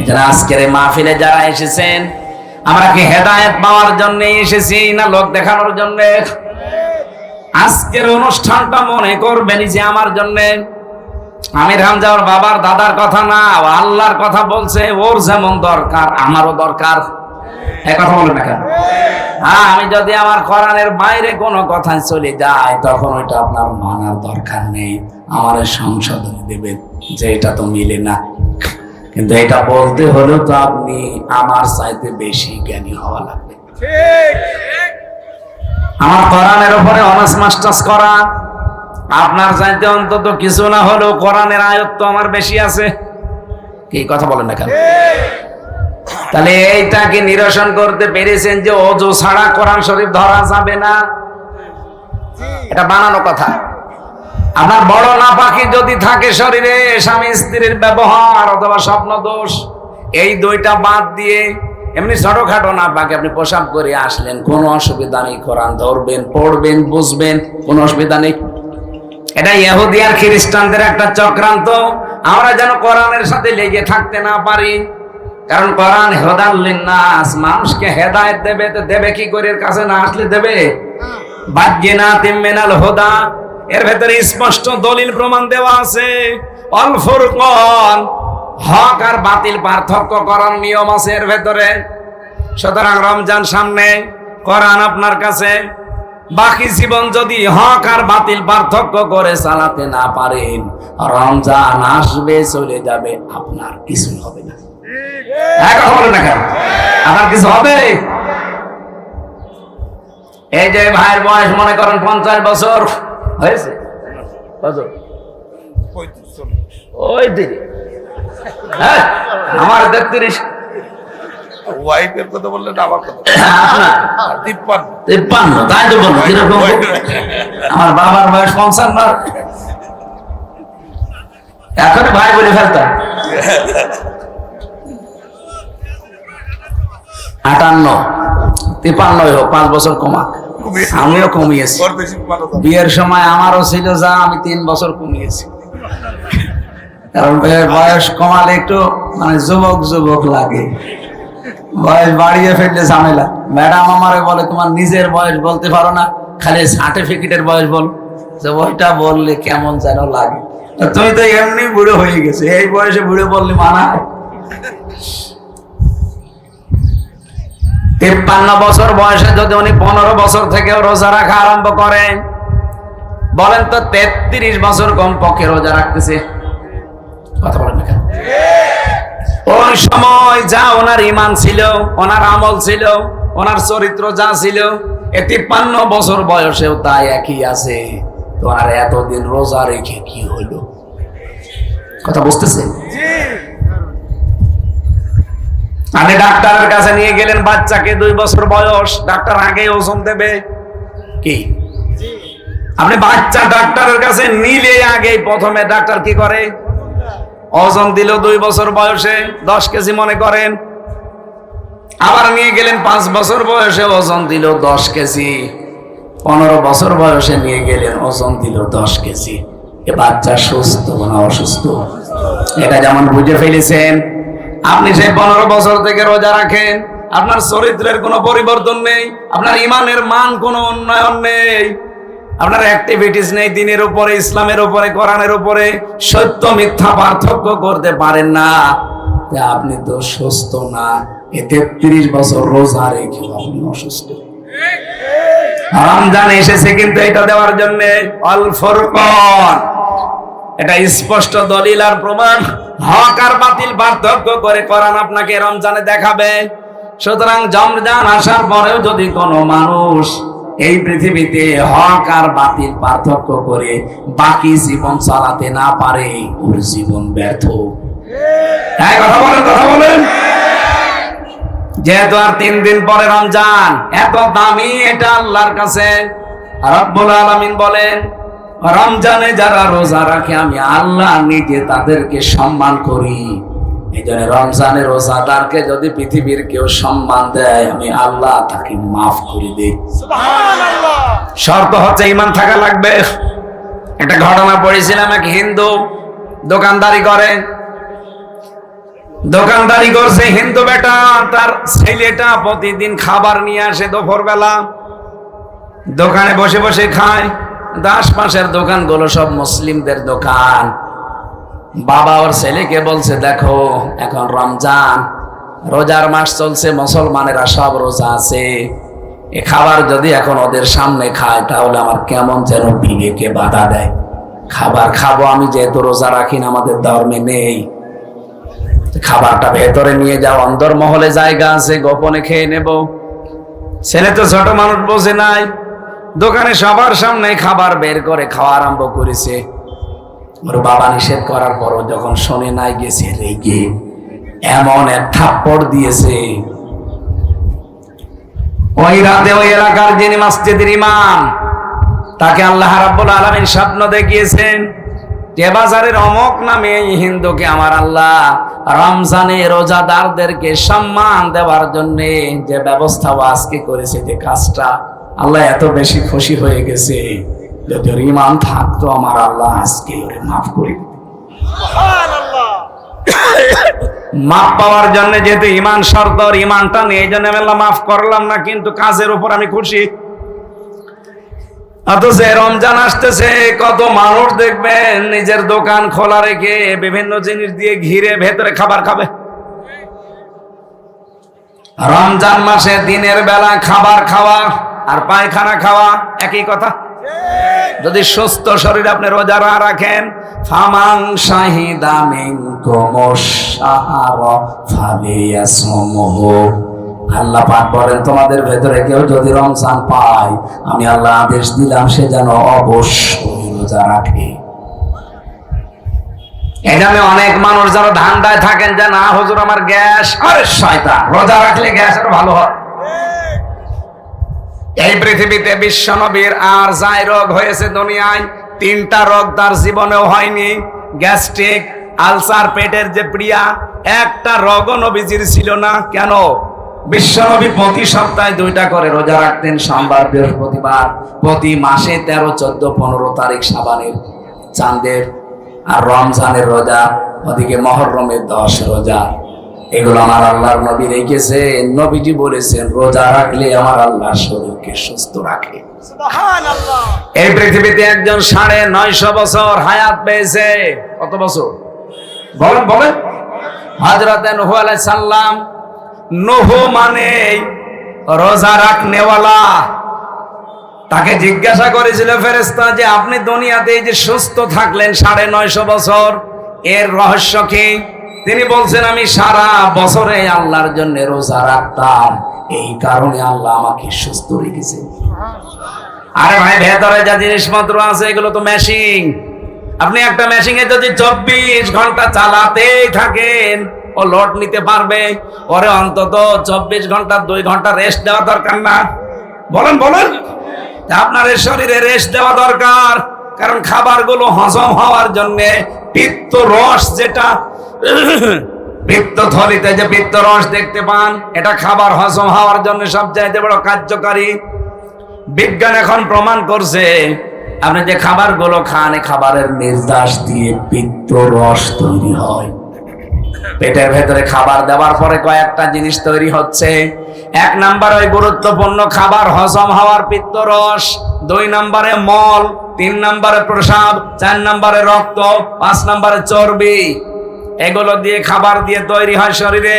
এখানে আজকের মাহফিলে যারা এসেছেন, আমরা কি হেদায়েত পাওয়ার জন্য এসেছি না লোক দেখানোর জন্য? আজকের অনুষ্ঠানটা মনে করবেন যে আমার জন্য। আমি রামজা ওর বাবার দাদার কথা না আল্লাহর কথা বলছে, ওর যেমন দরকার, আমারও দরকার। কথা বলে কেন? হ্যাঁ আমি যদি আমার কোরআনের বাইরে কোনো কথায় চলে যাই, তখন ওইটা আপনার মানার দরকার নেই। আমার সংশোধনী দেবেন যে এটা তো মিলে না। কিন্তু এটা বলতে হলেও তো আপনি আমার চাইতে বেশি জ্ঞানী হওয়া লাগবে। আমার কোরআনের উপরে অনার্স মাস্টার্স করা আপনার চাইতে অন্তত কিছু না হলেও কোরআনের আয়ত্ত আমার বেশি আছে। কি কথা বলেন না কেন? তাহলে এইটাকে নিরসন করতে পেরেছেন যে অজু ছাড়া কোরআন শরীফ ধরা যাবে না। এটা বানানো কথা। আপনার বড় না পাখি যদি থাকে শরীরে স্বামী স্ত্রীর ব্যবহার অথবা স্বপ্ন দোষ এই দুইটা বাদ দিয়ে এমনি ছোটখাটো না পাখি আপনি পোশাক করে আসলেন কোনো অসুবিধা নেই কোরআন ধরবেন পড়বেন বুঝবেন কোনো অসুবিধা নেই। এটা ইহুদি আর খ্রিস্টানদের একটা চক্রান্ত আমরা যেন কোরআনের সাথে লেগে থাকতে না পারি। কারণ কোরআন হেদান নাস মানুষকে হেদায়ত দেবে তো দেবে কি করে? কাছে না আসলে দেবে? বাজ্যে না তিমেনাল হোদা এর ভেতরে স্পষ্ট দলিল প্রমাণ দেওয়া আছে। অল হক আর বাতিল পার্থক্য করার নিয়ম আছে এর ভেতরে। সুতরাং রমজান সামনে, কোরআন আপনার কাছে। বাকি জীবন যদি হক আর বাতিল পার্থক্য করে চালাতে না পারেন, রমজান আসবে, চলে যাবে, আপনার কিছু হবে না কেন? আপনার কিছু হবে? এই যে ভাইয়ের বয়স মনে করেন পঞ্চাশ বছর। হয়েছে? কত? ওই দিদি। হ্যাঁ আমার তেত্রিশ। ওয়াইফের কথা বললেন আমার কথা তিপ্পান্ন। তিপ্পান্ন তাই তো বলব কীরকম? আমার বাবার বয়স পঞ্চান্ন। এখন ভাই বলে ফেলতাম। আটান্ন তিপ্পান্ন হোক পাঁচ বছর কমা কমিয়েছে। আমিও কমিয়েছি। বিয়ের সময় আমারও ছিল যা আমি তিন বছর কমিয়েছি। কারণ বয়স কমালে একটু মানে যুবক যুবক লাগে। বয়স বাড়িয়ে ফেললে ঝামেলা। ম্যাডাম আমারে বলে তোমার নিজের বয়স বলতে পারো না খালি সার্টিফিকেটের বয়স বল। যে ওইটা বললে কেমন যেন লাগে। তুমি তো এমনি বুড়ো হয়ে গেছে এই বয়সে বুড়ো বললে মানায়। তিপ্পান্ন বছর বয়সে যদি উনি পনেরো বছর থেকে রোজা রাখা আরম্ভ করেন বলেন তো তেত্রিশ বছর কম পক্ষে রোজা রাখতেছে। কথা বলেন না কেন? ওই সময় যা ওনার ইমান ছিল, ওনার আমল ছিল, ওনার চরিত্র যা ছিল, এ তিপ্পান্ন বছর বয়সেও তাই একই আছে। তো আর এতদিন রোজা রেখে কি হইল? কথা বুঝতেছেন আপনি ডাক্তারের কাছে নিয়ে গেলেন বাচ্চাকে দুই বছর বয়স। ডাক্তার আগে ওজন দেবে। কি? আপনি বাচ্চা ডাক্তারের কাছে নিলে আগে প্রথমে ডাক্তার কি করে? ওজন দিল দুই বছর বয়সে দশ কেজি মনে করেন। আবার নিয়ে গেলেন পাঁচ বছর বয়সে ওজন দিল দশ কেজি। পনেরো বছর বয়সে নিয়ে গেলেন ওজন দিল দশ কেজি। এ বাচ্চা সুস্থ না অসুস্থ? এটা যেমন বুঝে ফেলেছেন আপনি সেই পনেরো বছর থেকে রোজা রাখেন, আপনার চরিত্রের কোনো পরিবর্তন নেই, আপনার ইমানের মান কোনো উন্নয়ন নেই, আপনার অ্যাক্টিভিটিস নেই দিনের উপরে, ইসলামের উপরে, কোরআনের উপরে, সত্য, মিথ্যা, পার্থক্য করতে পারেন না। আপনি তো সুস্থ না এ তেত্রিশ বছর রোজা রেখে আপনি অসুস্থ। রমজান এসেছে কিন্তু এটা দেওয়ার জন্য অল ফরকন এটা স্পষ্ট দলিল আর প্রমাণ। হক আর বাতিল পার্থক্য করে কোরআন আপনাকে রমজানে দেখাবে। সুতরাং জমজান আসার পরেও যদি কোনো মানুষ এই পৃথিবীতে হক আর বাতিল পার্থক্য করে বাকি জীবন চালাতে না পারে, ওর জীবন ব্যর্থ। হ্যাঁ কথা বলেন কথা বলেন। যেহেতু আর তিন দিন পরে রমজান, এত দামি এটা আল্লাহর কাছে। রব্বুল আলামিন বলেন রমজানে যারা রোজা রাখে আমি আল্লাহ নিজে তাদেরকে সম্মান করি। এই জন্য রমজানের রোজাদারকে যদি পৃথিবীর কেউ সম্মান দেয় আমি আল্লাহ তাকে মাফ করে দিই। শর্ত হচ্ছে ইমান থাকা লাগবে। একটা ঘটনা পড়েছিলাম এক হিন্দু দোকানদারি করে। দোকানদারি করছে হিন্দু বেটা তার ছেলেটা প্রতিদিন খাবার নিয়ে আসে দুপুর বেলা দোকানে বসে বসে খায়। দাস পাশের দোকানগুলো সব মুসলিমদের দোকান। বাবা ওর ছেলেকে বলছে, দেখো, এখন রমজান, রোজার মাস চলছে, মুসলমানেরা সব রোজা আছে। এ খাবার যদি এখন ওদের সামনে খায়, তাহলে আমার কেমন যেন বিবেকে বাধা দেয়। খাবার খাব আমি, যেহেতু রোজা রাখি না, আমাদের ধর্মে নেই। খাবারটা ভেতরে নিয়ে যাও অন্দর মহলে জায়গা আছে, গোপনে খেয়ে নেব। ছেলে তো ছোট মানুষ, বোঝে নাই। দোকানে সবার সামনে খাবার বের করে খাওয়া আরম্ভ করেছে। ওর বাবা নিষেধ করার পরও যখন শোনে নাই, গেছে রেগে। এমন এক থাপ্পড় দিয়েছে। ওই রাতে ওই এলাকার যিনি মসজিদের ইমাম, তাকে আল্লাহ রাব্বুল আলামিন স্বপ্ন দেখিয়েছেন যে বাজারের অমক নামে এই হিন্দুকে আমার আল্লাহ রমজানে রোজাদারদেরকে সম্মান দেওয়ার জন্য যে ব্যবস্থা আজকে করেছে, যে কাজটা আল্লাহ এত বেশি খুশি হয়ে গেছে যদি ওর ইমান থাকতো আমার আল্লাহ আজকে ওরে মাফ করে মাফ পাওয়ার জন্য যেহেতু ইমান শর্ত ওর ইমানটা নেই, এই জন্য আমি মাফ করলাম না, কিন্তু কাজের উপর আমি খুশি। অথচ রমজান আসতেছে, কত মানুষ দেখবেন নিজের দোকান খোলা রেখে বিভিন্ন জিনিস দিয়ে ঘিরে ভেতরে খাবার খাবে। রমজান মাসে দিনের বেলা খাবার খাওয়া আর পায়খানা খাওয়া একই কথা? যদি সুস্থ শরীর আপনি রোজা না রাখেন, ফামাং আল্লাহ পাক বলেন, তোমাদের ভেতরে কেউ যদি রমজান পায়, আমি আল্লাহ আদেশ দিলাম, সে যেন অবশ্যই রোজা রাখে। এখানে অনেক মানুষ যারা ধান্দায় থাকেন যে, না হুজুর, আমার গ্যাস, আরে শয়তান, রোজা রাখলে গ্যাস আরও ভালো হয়। এই পৃথিবীতে বিশ্বনবীর আর যাই রোগ হয়েছে দুনিয়ায়, তিনটা রোগ তার জীবনেও হয়নি। গ্যাস্ট্রিক, আলসার পেটের যে প্রিয়া, একটা রোগও নবীজির ছিল না। কেন? বিশ্বনবী প্রতি সপ্তাহে দুইটা করে রোজা রাখতেন, সোমবার, বৃহস্পতিবার। প্রতি মাসে তেরো, চোদ্দ, পনেরো তারিখ সাবানের চাঁদের আর রমজানের রোজা, ওদিকে মহরমের দশ রোজা। এগুলো আমার আল্লাহর নবী রেখেছে নবীজি বলেছেন রোজা রাখলে আমার আল্লাহ শরীরকে সুস্থ রাখে। এই পৃথিবীতে একজন সাড়ে নয়শো বছর হায়াত পেয়েছে। কত বছর? বলেন বলেন। হজরত নহু আলাইহিস সালাম নহু মানে রোজা রাখনেওয়ালা। তাকে জিজ্ঞাসা করেছিল ফেরেস্তা যে আপনি দুনিয়াতে এই যে সুস্থ থাকলেন সাড়ে নয়শো বছর এর রহস্য কি? তিনি বলছেন, আমি সারা বছরে আল্লাহর জন্য রোজা রাখতাম। এই কারণে আল্লাহ আমাকে সুস্থ রেখেছে। আরে ভাই, ভেতরে যা জিনিসপত্র আছে, এগুলো তো মেশিন আপনি একটা মেশিনে যদি চব্বিশ ঘণ্টা চালাতেই থাকেন, ও লোড নিতে পারবে। ওরে অন্তত চব্বিশ ঘণ্টা, দুই ঘণ্টা রেস্ট দেওয়া দরকার না। বলেন বলেন। আপনার শরীরে রেস্ট দেওয়া দরকার, কারণ খাবারগুলো হজম হওয়ার জন্য পিত্ত রস যেটা, পিত্ত থলিতে যে পিত্ত রস দেখতে পান, এটা খাবার হজম হওয়ার জন্য সবচাইতে বড় কার্যকারী। বিজ্ঞান এখন প্রমাণ করছে, আপনি যে খাবারগুলো খান খাবারের নির্দেশ দিয়ে পিত্ত রস তৈরি হয়। পেটের ভেতরে খাবার দেওয়ার পরে কয়েকটা জিনিস তৈরি হচ্ছে। এক নাম্বার ওই গুরুত্বপূর্ণ খাবার হজম হওয়ার পিত্তরস, দুই নম্বরে মল, তিন নম্বরে প্রসাব চার নম্বরে রক্ত, পাঁচ নম্বরে চর্বি। এগুলো দিয়ে খাবার দিয়ে তৈরি হয় শরীরে।